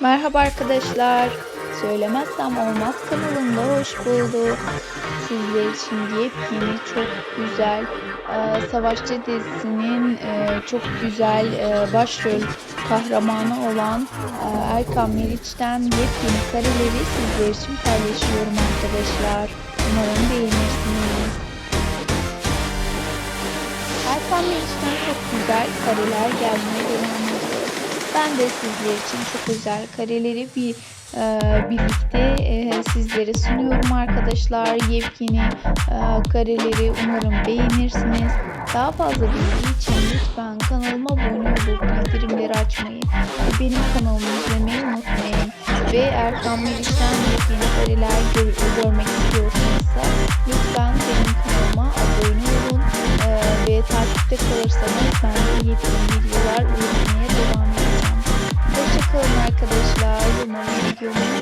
Merhaba arkadaşlar. Söylemezsem olmaz kanalımda hoş bulduk. Sizler için yepyeni çok güzel e, Savaşçı dizisinin e, çok güzel e, başrol kahramanı olan e, Erkan Meriç'ten yepyeni kareleri sizler için paylaşıyorum arkadaşlar. Umarım beğenirsiniz. Erkan Meriç'ten çok güzel kareler gelmeye devam ediyor. Ben de sizler için çok özel kareleri bir e, birlikte e, sizlere sunuyorum arkadaşlar. Yepyeni e, kareleri umarım beğenirsiniz. Daha fazla bilgi için lütfen kanalıma abone olup bildirimleri açmayı ve benim kanalımı izlemeyi unutmayın. Ve Erkan Meriç'ten yepyeni kareler gör- görmek istiyorsanız lütfen benim kanalıma abone olun e, ve takipte kalırsanız ben de yepyeni videolar my name.